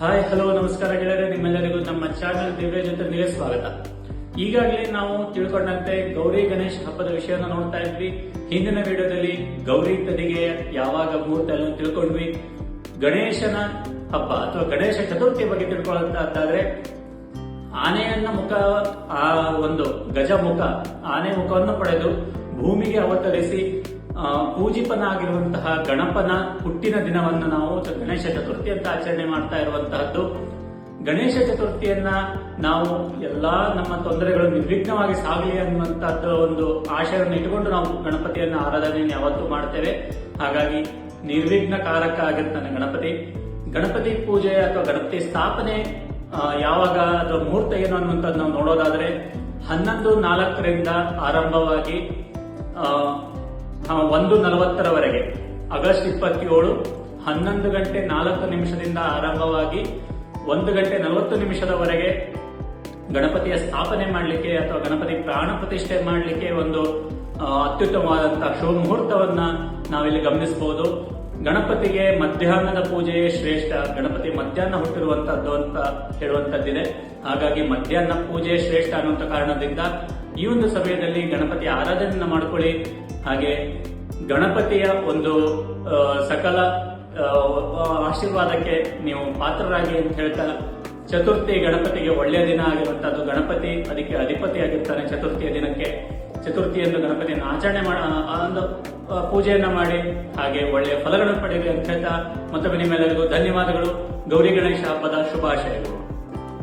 Hi, hello, ನಮಸ್ಕಾರ ಗೆಳೆಯರೆ. ನಿಮ್ಮೆಲ್ಲರಿಗೂ ನಮ್ಮ ಚಾನೆಲ್ ದಿವ್ಯ ಜೊತೆ ಸ್ವಾಗತ. ಈಗಾಗಲೇ ನಾವು ತಿಳ್ಕೊಂಡಂತೆ ಗೌರಿ ಗಣೇಶ್ ಹಬ್ಬದ ವಿಷಯನ ನೋಡ್ತಾ ಇದ್ವಿ. ಹಿಂದಿನ ವಿಡಿಯೋದಲ್ಲಿ ಗೌರಿ ತದಿಗೆ ಯಾವಾಗ ಮುಹೂರ್ತ ಎಲ್ಲ ತಿಳ್ಕೊಂಡ್ವಿ. ಗಣೇಶನ ಹಬ್ಬ ಅಥವಾ ಗಣೇಶ ಚತುರ್ಥಿ ಬಗ್ಗೆ ತಿಳ್ಕೊಳ್ಳಂತಾದ್ರೆ ಆನೆಯನ್ನ ಮುಖ, ಆ ಒಂದು ಗಜ ಮುಖ ಆನೆ ಮುಖವನ್ನು ಪಡೆದು ಭೂಮಿಗೆ ಅವತರಿಸಿ ಪೂಜಿಪನಾಗಿರುವಂತಹ ಗಣಪನ ಹುಟ್ಟಿನ ದಿನವನ್ನು ನಾವು ಗಣೇಶ ಚತುರ್ಥಿ ಅಂತ ಆಚರಣೆ ಮಾಡ್ತಾ ಇರುವಂತಹದ್ದು. ಗಣೇಶ ಚತುರ್ಥಿಯನ್ನ ನಾವು ಎಲ್ಲಾ ನಮ್ಮ ತೊಂದರೆಗಳು ನಿರ್ವಿಘ್ನವಾಗಿ ಸಾಗಲಿ ಅನ್ನುವಂತಹದ್ದು ಒಂದು ಆಶಯವನ್ನು ಇಟ್ಟುಕೊಂಡು ನಾವು ಗಣಪತಿಯನ್ನ ಆರಾಧನೆಯನ್ನು ಯಾವತ್ತೂ ಮಾಡ್ತೇವೆ. ಹಾಗಾಗಿ ನಿರ್ವಿಘ್ನ ಕಾರಕ ಆಗಿರ್ತಾನೆ ಗಣಪತಿ. ಗಣಪತಿ ಪೂಜೆ ಅಥವಾ ಗಣಪತಿ ಸ್ಥಾಪನೆ ಯಾವಾಗ ಅಥವಾ ಮುಹೂರ್ತ ಏನು ಅನ್ನುವಂಥದ್ದು ನಾವು ನೋಡೋದಾದ್ರೆ ಹನ್ನೊಂದು ನಾಲ್ಕರಿಂದ ಆರಂಭವಾಗಿ ಒಂದು ನಲವತ್ತರವರೆಗೆ. ಆಗಸ್ಟ್ ಇಪ್ಪತ್ತೇಳು, ಹನ್ನೊಂದು ಗಂಟೆ ನಾಲ್ಕು ನಿಮಿಷದಿಂದ ಆರಂಭವಾಗಿ ಒಂದು ಗಂಟೆ ನಲವತ್ತು ನಿಮಿಷದವರೆಗೆ ಗಣಪತಿಯ ಸ್ಥಾಪನೆ ಮಾಡಲಿಕ್ಕೆ ಅಥವಾ ಗಣಪತಿ ಪ್ರಾಣ ಪ್ರತಿಷ್ಠೆ ಮಾಡಲಿಕ್ಕೆ ಒಂದು ಅತ್ಯುತ್ತಮವಾದಂತಹ ಶುಭ ಮುಹೂರ್ತವನ್ನ ನಾವಿಲ್ಲಿ ಗಮನಿಸಬಹುದು ಗಣಪತಿಗೆ ಮಧ್ಯಾಹ್ನದ ಪೂಜೆಯೇ ಶ್ರೇಷ್ಠ. ಗಣಪತಿ ಮಧ್ಯಾಹ್ನ ಹುಟ್ಟಿರುವಂತಹದ್ದು ಅಂತ ಹೇಳುವಂತದ್ದಿದೆ. ಹಾಗಾಗಿ ಮಧ್ಯಾಹ್ನ ಪೂಜೆ ಶ್ರೇಷ್ಠ ಅನ್ನುವಂಥ ಕಾರಣದಿಂದ ಈ ಒಂದು ಸಮಯದಲ್ಲಿ ಗಣಪತಿ ಆರಾಧನೆಯನ್ನು ಮಾಡ್ಕೊಳ್ಳಿ. ಹಾಗೆ ಗಣಪತಿಯ ಒಂದು ಸಕಲ ಆಶೀರ್ವಾದಕ್ಕೆ ನೀವು ಪಾತ್ರರಾಗಿ ಅಂತ ಹೇಳ್ತಾ ಚತುರ್ಥಿ ಗಣಪತಿಗೆ ಒಳ್ಳೆಯ ದಿನ ಆಗಿರುವಂಥದ್ದು ಗಣಪತಿ ಅದಕ್ಕೆ ಅಧಿಪತಿ ಆಗಿರ್ತಾನೆ ಚತುರ್ಥಿಯ ದಿನಕ್ಕೆ. ಚತುರ್ಥಿಯನ್ನು ಗಣಪತಿಯನ್ನು ಆಚರಣೆ ಮಾಡ ಪೂಜೆಯನ್ನ ಮಾಡಿ, ಹಾಗೆ ಒಳ್ಳೆಯ ಫಲಗಳನ್ನು ಪಡೆಯಲಿ ಅಂತ ಹೇಳ್ತಾ ಮತ್ತೊಮ್ಮೆ ನಿಮ್ಮೆಲ್ಲರಿಗೂ ಧನ್ಯವಾದಗಳು. ಗೌರಿ ಗಣೇಶ ಹಬ್ಬದ ಶುಭಾಶಯಗಳು.